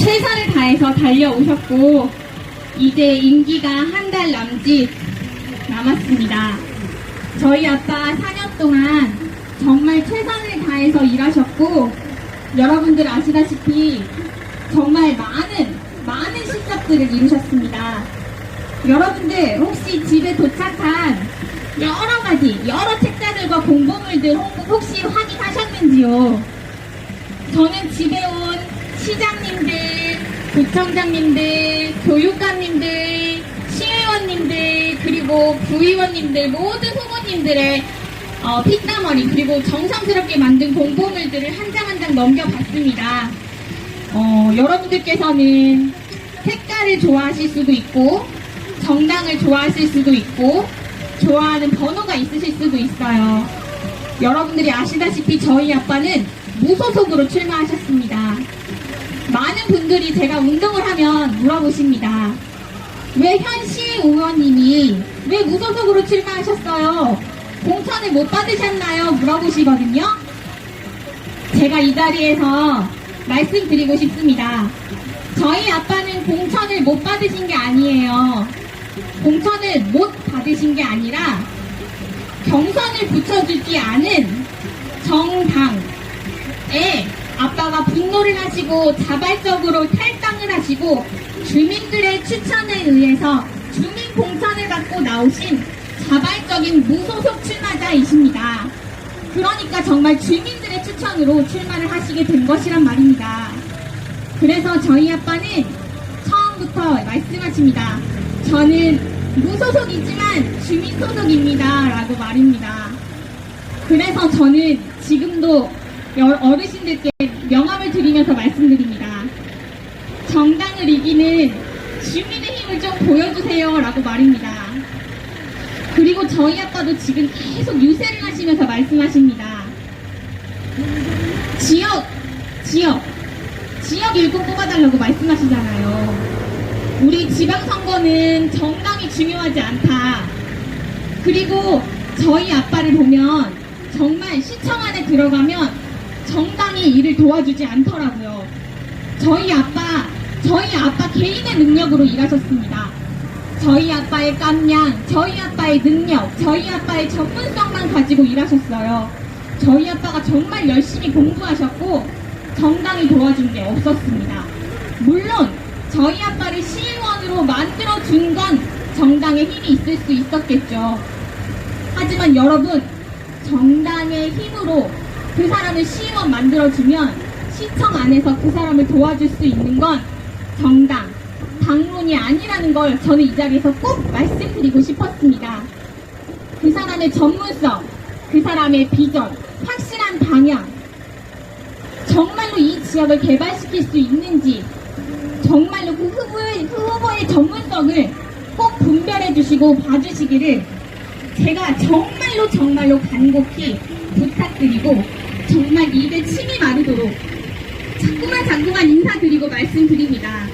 최선을 다해서 달려오셨고 이제 임기가 한 달 남짓 남았습니다. 저희 아빠 4년 동안 정말 최선을 다해서 일하셨고 여러분들 아시다시피 정말 많은 많은 실적들을 이루셨습니다. 여러분들 혹시 집에 도착한 여러 가지 여러 책자들과 공보물들 혹시 확인하셨는지요? 저는 집에 온 시장님들, 구청장님들, 교육감님들, 시의원님들, 그리고 부의원님들, 모든 후보님들의 어, 핏다머리, 그리고 정성스럽게 만든 공보물들을 한 장 한 장 넘겨봤습니다. 어, 여러분들께서는 색깔을 좋아하실 수도 있고, 정당을 좋아하실 수도 있고, 좋아하는 번호가 있으실 수도 있어요. 여러분들이 아시다시피 저희 아빠는 무소속으로 출마하셨습니다. 많은 분들이 제가 운동을 하면 물어보십니다. 왜 현시 의원님이 왜 무소속으로 출마하셨어요? 공천을 못 받으셨나요? 물어보시거든요. 제가 이 자리에서 말씀드리고 싶습니다. 저희 아빠는 공천을 못 받으신 게 아니에요. 공천을 못 받으신 게 아니라 경선을 붙여주지 않은 정당에 아빠가 분노를 하시고 자발적으로 탈당을 하시고 주민들의 추천에 의해서 주민 공천을 받고 나오신 자발적인 무소속 출마자이십니다. 그러니까 정말 주민들의 추천으로 출마를 하시게 된 것이란 말입니다. 그래서 저희 아빠는 처음부터 말씀하십니다. 저는 무소속이지만 주민 소속입니다. 라고 말입니다. 그래서 저는 지금도 여- 어르신들께 명함을 드리면서 말씀드립니다. 정당을 이기는 주민의 힘을 좀 보여주세요. 라고 말입니다. 그리고 저희 아빠도 지금 계속 유세를 하시면서 말씀하십니다. 지역, 지역, 지역 일꾼 뽑아달라고 말씀하시잖아요. 우리 지방선거는 정당이 중요하지 않다. 그리고 저희 아빠를 보면 정말 시청 안에 들어가면 정당이 일을 도와주지 않더라고요. 저희 아빠, 저희 아빠 개인의 능력으로 일하셨습니다. 저희 아빠의 깜냥, 저희 아빠의 능력, 저희 아빠의 전문성만 가지고 일하셨어요. 저희 아빠가 정말 열심히 공부하셨고 정당이 도와준 게 없었습니다. 물론 저희 아빠를 시의원으로 만들어 준 건 정당의 힘이 있을 수 있었겠죠. 하지만 여러분 정당의 힘으로 그 사람을 시의원 만들어주면 시청 안에서 그 사람을 도와줄 수 있는 건 정당, 당론이 아니라는 걸 저는 이 자리에서 꼭 말씀드리고 싶었습니다. 그 사람의 전문성, 그 사람의 비전, 확실한 방향, 정말로 이 지역을 개발시킬 수 있는지, 정말로 그 후보의, 그 후보의 전문성을 꼭 분별해 주시고 봐주시기를 제가 정말로 정말로 간곡히 부탁드리고 정말 입에 침이 마르도록 자꾸만 자꾸만 인사드리고 말씀드립니다.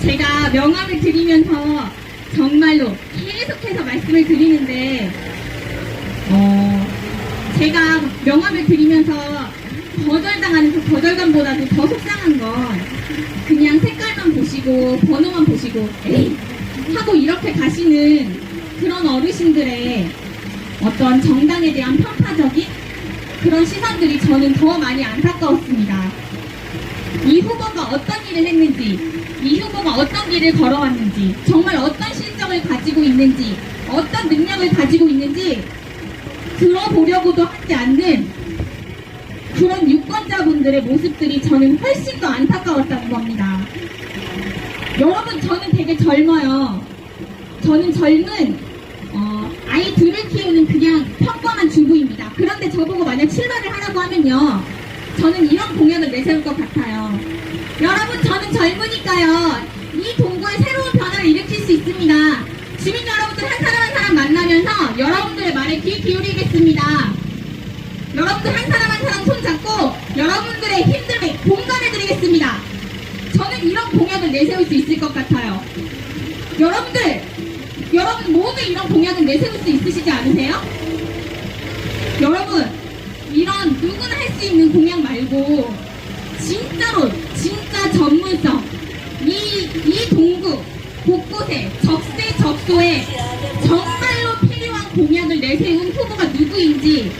제가 명함을 드리면서 정말로 계속해서 말씀을 드리는데 어, 제가 명함을 드리면서 거절당하는 그 거절감보다도 더 속상한 건 그냥 색깔만 보시고 번호만 보시고 에이 하고 이렇게 가시는 그런 어르신들의 어떤 정당에 대한 편파적인 그런 시선들이 저는 더 많이 안타까웠습니다. 이 후보가 어떤 일을 했는지, 이 후보가 어떤 길을 걸어왔는지, 정말 어떤 실적을 가지고 있는지, 어떤 능력을 가지고 있는지 들어보려고도 하지 않는 그런 유권자분들의 모습들이 저는 훨씬 더 안타까웠다는 겁니다. 여러분, 저는 되게 젊어요. 저는 젊은 어, 아이 둘을 키우는 그냥 평범한 주부입니다. 그런데 저보고 만약 출마를 하라고 하면요. 저는 이런 공약을 내세울 것 같아요. 여러분, 저는 젊으니까요. 이 동구에 새로운 변화를 일으킬 수 있습니다. 주민 여러분들 한 사람 한 사람 만나면서 여러분들의 말에 귀 기울이겠습니다. 여러분들 한 사람 한 사람 손잡고 여러분들의 힘듦에 공감해드리겠습니다. 저는 이런 공약을 내세울 수 있을 것 같아요. 여러분들, 여러분 모두 이런 공약을 내세울 수 있으시지 않으세요? 여러분, 이런 누구나 할 수 있는 공약 말고 진짜로 진짜 전문성. 이, 이 동구 곳곳에 적세 적소에 정말로 필요한 공약을 내세운 후보가 누구인지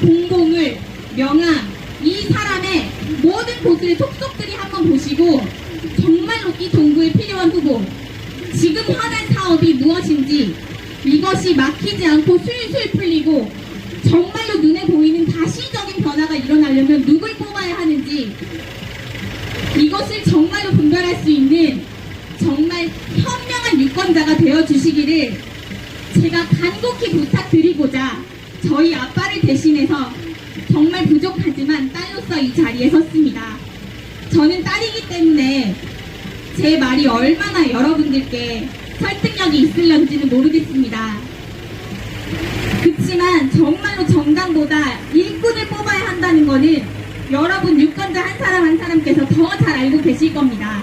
공공을 명함 이 사람의 모든 곳을 속속들이 한번 보시고 정말로 이 동구에 필요한 후보 지금 하는 사업이 무엇인지 이것이 막히지 않고 술술 풀리고 정말로 눈에 보이는 다시적인 변화가 일어나려면 누굴 뽑아야 하는지 이것을 정말로 분별할 수 있는 정말 현명한 유권자가 되어 주시기를 제가 간곡히 부탁드리고자 저희 아빠를 대신해서 정말 부족하지만 딸로서 이 자리에 섰습니다. 저는 딸이기 때문에 제 말이 얼마나 여러분들께 설득력이 있을런지는 모르겠습니다. 그렇지만 정말로 정당보다 일꾼을 뽑아야 한다는 거는 여러분 유권자 한 사람 한 사람께서 더 잘 알고 계실 겁니다.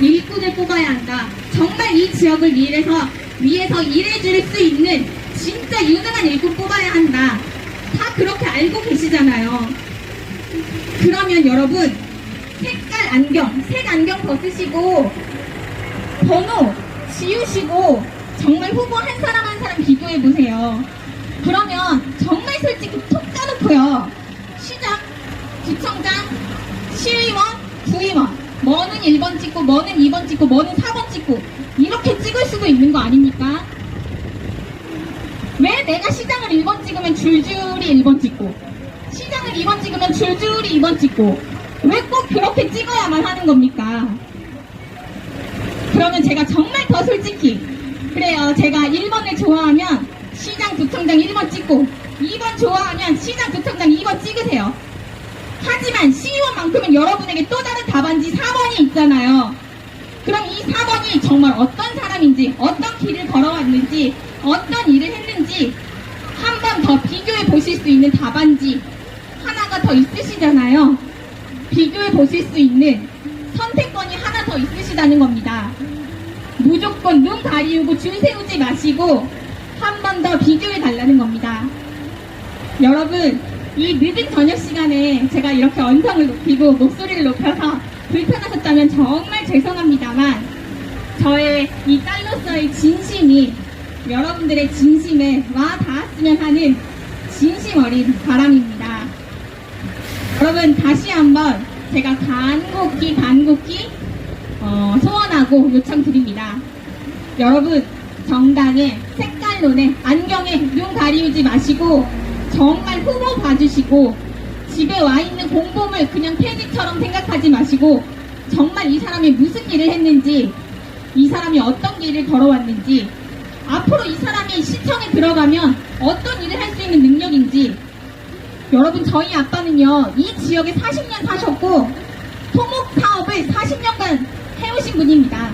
일꾼을 뽑아야 한다. 정말 이 지역을 위해서 위해서 일해줄 수 있는 진짜 유능한 일꾼 뽑아야 한다. 다 그렇게 알고 계시잖아요. 그러면 여러분 색깔 안경, 색 안경 벗으시고 번호 지우시고 정말 후보 한 사람 한 사람 비교해 보세요. 그러면 정말 솔직히 톡 까놓고요. 시장, 구청장, 시의원, 구의원, 뭐는 1번 찍고 뭐는 2번 찍고 뭐는 4번 찍고 이렇게 찍을 수도 있는 거 아닙니까? 왜 내가 시장을 1번 찍으면 줄줄이 1번 찍고 시장을 2번 찍으면 줄줄이 2번 찍고 왜 꼭 그렇게 찍어야만 하는 겁니까? 그러면 제가 정말 더 솔직히 그래요 제가 1번을 좋아하면 시장 구청장 1번 찍고 2번 좋아하면 시장 구청장 2번 찍으세요. 하지만 시의원만큼은 여러분에게 또 다른 답안지 4번이 있잖아요. 그럼 이 4번이 정말 어떤 사람인지 어떤 길을 걸어왔는지 어떤 일을 했는지 한 번 더 비교해 보실 수 있는 답안지 하나가 더 있으시잖아요. 비교해 보실 수 있는 선택권이 하나 더 있으시다는 겁니다. 무조건 눈 가리우고 줄 세우지 마시고 한 번 더 비교해 달라는 겁니다. 여러분, 이 늦은 저녁 시간에 제가 이렇게 언성을 높이고 목소리를 높여서 불편하셨다면 정말 죄송합니다만 저의 이 딸로서의 진심이 여러분들의 진심에 와 닿았으면 하는 진심 어린 바람입니다. 여러분 다시 한번 제가 간곡히 간곡히 어, 소원하고 요청드립니다. 여러분 정당의 색깔론에 안경에 눈 가리우지 마시고 정말 후보 봐주시고 집에 와 있는 공범을 그냥 폐지처럼 생각하지 마시고 정말 이 사람이 무슨 일을 했는지 이 사람이 어떤 길을 걸어왔는지 앞으로 이 사람이 시청에 들어가면 어떤 일을 할 수 있는 능력인지 여러분 저희 아빠는요 이 지역에 40년 사셨고 토목 사업을 40년간 해오신 분입니다.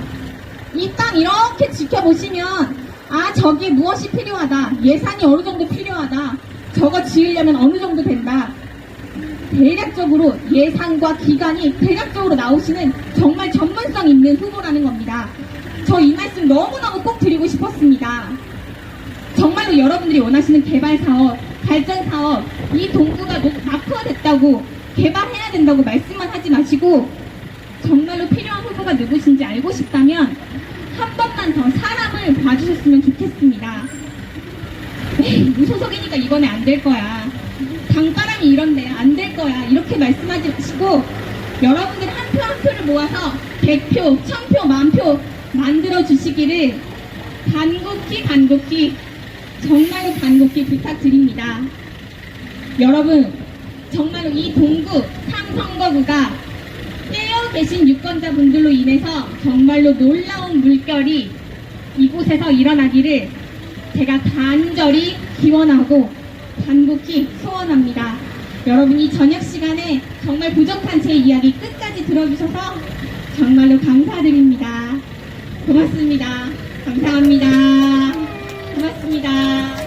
이 땅 이렇게 지켜보시면 아 저기에 무엇이 필요하다 예산이 어느 정도 필요하다 저거 지으려면 어느 정도 된다 대략적으로 예산과 기간이 대략적으로 나오시는 정말 전문성 있는 후보라는 겁니다. 저 이 말씀 너무너무 꼭 드리고 싶었습니다. 정말로 여러분들이 원하시는 개발 사업, 발전 사업, 이 동구가 녹- 낙후화됐다고 개발해야 된다고 말씀만 하지 마시고 정말로 필요한 후보가 누구신지 알고 싶다면 한 번만 더 사람을 봐주셨으면 좋겠습니다. 에이, 무소속이니까 이번에 안 될 거야. 강바람이 이런데 안 될 거야. 이렇게 말씀하지 마시고 여러분들 한 표 한 표를 모아서 100표, 1000표, 만표 만들어 주시기를 간곡히 간곡히 정말로 간곡히 부탁드립니다. 여러분 정말로 이 동구 3선거구가 깨어 계신 유권자분들로 인해서 정말로 놀라운 물결이 이곳에서 일어나기를 제가 간절히 기원하고 간곡히 소원합니다. 여러분 이 저녁 시간에 정말 부족한 제 이야기 끝까지 들어주셔서 정말로 감사드립니다. 고맙습니다. 감사합니다. 고맙습니다.